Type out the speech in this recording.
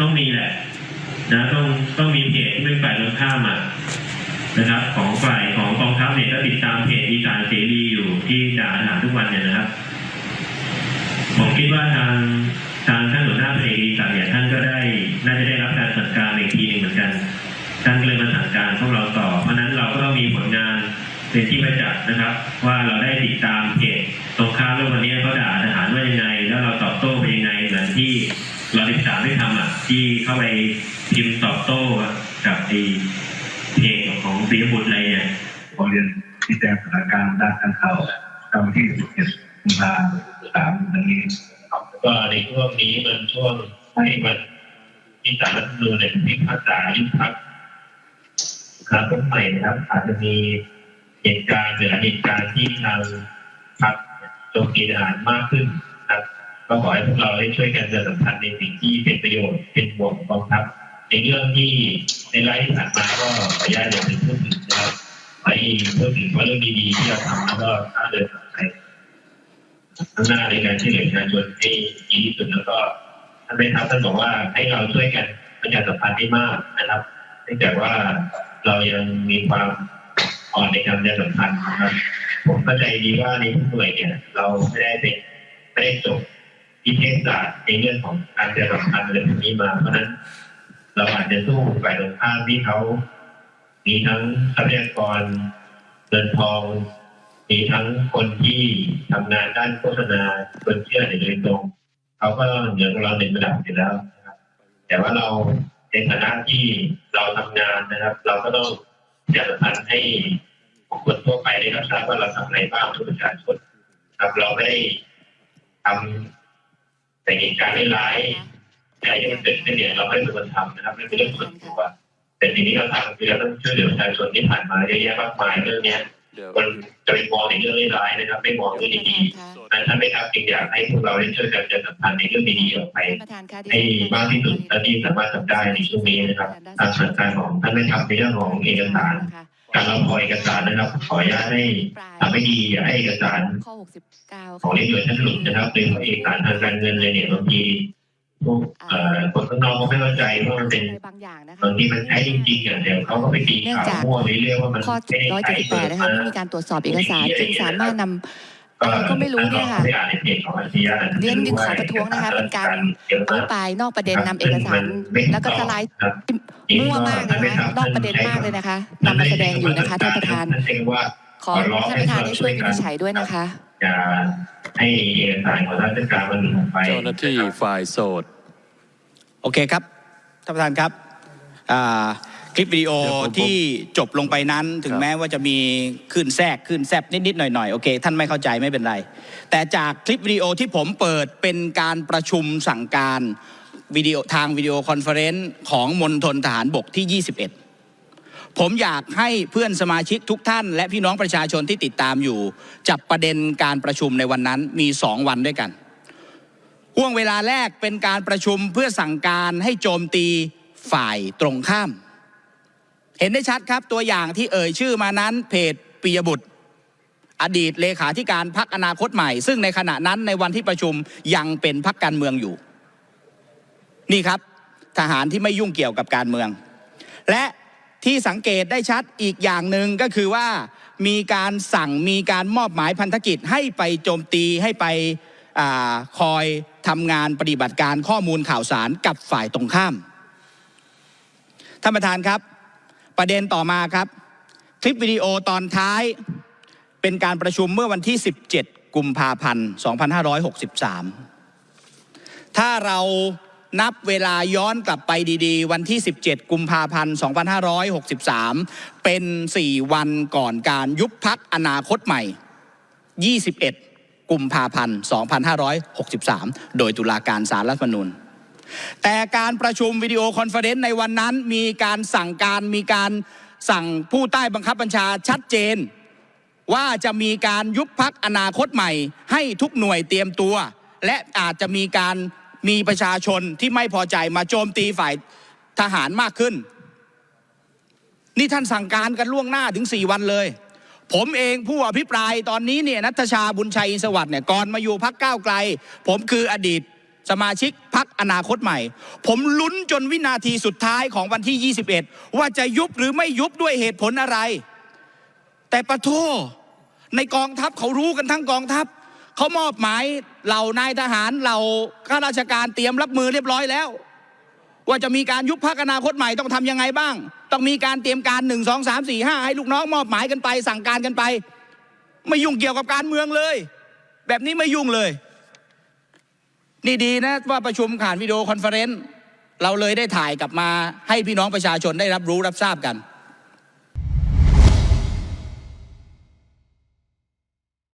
ต้องมีแหละนะต้องต้องมีเพจที่เป็นฝ่ายตรงข้ามอะนะครับ ของฝ่ายของกองทัพเนี่ยก็ติดตามเพจอีสานเสรีอยู่ที่ด่าทหารทุกวันเนี่ยนะครับ ผมคิดว่าทางทางท่านหัวหน้าเพจอีสานเนี่ยท่านก็ได้น่าจะได้รับการสั่งการอีกทีหนึ่งเหมือนกันท่านเลยมาสั่งการพวกเราต่อ เพราะฉะนั้นเราก็ต้องมีผลงานเป็นที่ประจักษ์นะครับ ว่าเราได้ติดตามเพจตรงข้ามเรื่องวันนี้ เราติดตามได้ทำอะที่เข้าไปพิมพ์ตอบโต้กับไอ้เพจของปียบุตรอะไรเนี่ยขอเรียนที่แจ้งสถานการณ์ด้านการข่าวตามที่11กุมภาพันธ์3ดังนี้ก็ในช่วงนี้มันช่วงให้มันที่สารรัฐธรรมนูญเนี่ยพิพากษายุบพักครับต้นใหม่นะครับอาจจะมีเหตุการณ์หรือเหตุการณ์ที่ทางพรรคโจมตีทหารมากขึ้นนะครับ ก็ขอให้พวกเราได้ช่วยกันประชาสัมพันธ์ในสิ่งที่เป็นประโยชน์เป็นห่วงของกองทัพในเรื่องที่ในไลฟ์ที่ผ่านมาก็ขออนุญาตอย่าไปพูดถึงนะครับไปพูดถึงว่าเรื่องดีๆที่เราทำแล้วก็ถ้าเดินไปข้างหน้าในการช่วยเหลือประชาชนให้ดีที่สุดแล้วก็ท่านแม่ทัพท่านบอกว่าให้เราช่วยกันประชาสัมพันธ์ให้มากนะครับเนื่องจากว่าเรายังมีความอ่อนในการประชาสัมพันธ์นะครับผมเข้าใจดีว่าในทุกหน่วยเนี่ยเราไม่ได้เป็นไม่ได้จบ วิเทศศาสตร์ในเรื่องของการประชาสัมพันธ์อะไรพวกนี้มาเพราะนั้น เราอาจจะสู้ฝ่ายตรงข้ามที่เขามีทั้งทรัพยากรเงินทองมีทั้งคนที่ทำงานด้านโฆษณาคนเชื่อในโดยตรงเขาก็เหนือกว่าเราในระดับอยู่แล้วนะครับแต่ว่าเราในฐานะที่เราทำงานนะครับ เราก็ต้องประชาสัมพันธ์ให้คคลทั่วไปได้รับทราบว่าเราทำอะไรบ้างเพื่ประชาชนครับเราไม่ได้ทำ แต่เหตุการณ์ร้ายๆอะไรที่มันเกิดขึ้นเนี่ยเราไม่ได้เป็นคนทำนะครับไม่เป็นเรื่องส่วนตัวแต่สิ่งที่เราทำคือเราต้องช่วยเหลือประชาชนที่ผ่านมาเยอะแยะมากมายเรื่องเนี้ยเดี๋ยวมันจะไปมองในเรื่องร้ายๆนะครับ ไม่มองเรื่องดีๆนั้นท่านไม่ครับจึงอยากให้พวกเราได้ช่วยกันประชาสัมพันธ์ในเรื่องดีๆออกไปท่านประธานคะให้มากที่สุดเท่าที่สามารถทำได้ในช่วงนี้นะครับทางสั่งการของท่านไม่ครับในเรื่องของเอกสาร การรับพอเอกสารนะครับ ขออนุญาตให้ทำให้ดีอย่าให้เอกสารข้อ69ของในหน่วยท่านหลุดนะครับโดยเฉพาะเอกสารทางการเงินเลยเนี่ยบางทีพวกเอ่อคนข้างนอกก็ไม่เข้าใจว่ามันเป็นบางอย่างนะคะบางทีมันใช้จริงๆอะเดี๋ยวเขาก็ไปตีข่าวมั่วไปเรื่อยว่ามันข้อไม่ได้ใช้178นะคะไม่มีการตรวจสอบเอกสารจึงสามารถนำ อะไรก็ไม่รู้เนี่ยค่ะไม่อ่านในเพจของอาชียะเรียนจึงขอประท้วงนะคะเป็นการเยอะอภิมากปรายนอกประเด็นนำเอกสาร แล้วก็สไลด์ครับมั่วมากเลยนะคะนอกประเด็นมากเลยนะคะนำมาแสดงอยู่นะคะท่านประธานท่านเองว่าขอท่านประธานได้ช่วยวินิจฉัยด้วยนะคะจะให้เอกสารของท่านราชการมันหลุดออกไปเจ้าหน้าที่ฝ่ายโสดโอเคครับท่านประธานครับอ่า คลิปวิดีโอเดี๋ยวผมที่จบลงไปนั้น ถึงครับแม้ว่าจะมีขึ้นแทรกขึ้นแซบนิดๆหน่อยๆโอเค ท่านไม่เข้าใจไม่เป็นไร แต่จากคลิปวิดีโอที่ผมเปิดเป็นการประชุมสั่งการวิดีโอทางวิดีโอคอนเฟอเรนซ์ของมณฑลทหารบกที่ 21 ผมอยากให้เพื่อนสมาชิกทุกท่าน และพี่น้องประชาชนที่ติดตามอยู่ จับประเด็นการประชุมในวันนั้นมีสองวันด้วยกันห่วงเวลาแรกเป็นการประชุมเพื่อสั่งการให้โจมตีฝ่ายตรงข้าม เห็นได้ชัดครับตัวอย่างที่เอ่ยชื่อมานั้นเพจปิยบุตร อดีตเลขาธิการพักอนาคตใหม่ ซึ่งในขณะนั้นในวันที่ประชุมยังเป็นพักการเมืองอยู่ นี่ครับ ทหารที่ไม่ยุ่งเกี่ยวกับการเมือง และที่สังเกตได้ชัดอีกอย่างหนึ่งก็คือว่ามีการสั่งมีการมอบหมายพันธกิจให้ไปโจมตีให้ไปอคอยทำงานปฏิบัติการข้อมูลข่าวสารกับฝ่ายตรงข้ามท่านประธานครับ ประเด็นต่อมาครับ คลิปวิดีโอตอนท้ายเป็นการประชุมเมื่อวันที่ 17 กุมภาพันธ์ 2563 ถ้าเรานับเวลาย้อนกลับไปดีๆ วันที่ 17 กุมภาพันธ์ 2563 เป็น 4 วันก่อนการยุบพักอนาคตใหม่ 21 กุมภาพันธ์ 2563 โดยตุลาการสารรัฐมนูญ แต่การประชุมวิดีโอคอนเฟอเรนซ์ในวันนั้นมีการสั่งการมีการสั่งผู้ใต้บังคับบัญชาชัดเจน ว่าจะมีการยุบพักอนาคตใหม่ ให้ทุกหน่วยเตรียมตัว และอาจจะมีการมีประชาชนที่ไม่พอใจมาโจมตีฝ่ายทหารมากขึ้น นี่ท่านสั่งการกันล่วงหน้าถึง 4 วันเลย ผมเองผู้อภิปรายตอนนี้เนี่ยนัทชาบุญชัยอินสวัสดิ์เนี่ยก่อนมาอยู่พักก้าวไกล ผมคืออดีต สมาชิกพักอนาคตใหม่ ผมลุ้นจนวินาทีสุดท้ายของวันที่ 21 ว่าจะยุบหรือไม่ยุบด้วยเหตุผลอะไร แต่ประโทในกองทัพเขารู้กันทั้งกองทัพเขามอบหมายเหล่านายทหารเหล่าข้าราชการเตรียมรับมือเรียบร้อยแล้ว ว่าจะมีการยุบพักอนาคตใหม่ต้องทำยังไงบ้าง ต้องมีการเตรียมการหนึ่งสองสามสี่ห้าให้ลูกน้องมอบหมายกันไป สั่งการกันไป ไม่ยุ่งเกี่ยวกับการเมืองเลย แบบนี้ไม่ยุ่งเลย นี่ดีนะว่าประชุมผ่านวิดีโอคอนเฟอเรนซ์เราเลยได้ถ่ายกลับมาให้พี่น้องประชาชนได้รับรู้รับทราบกัน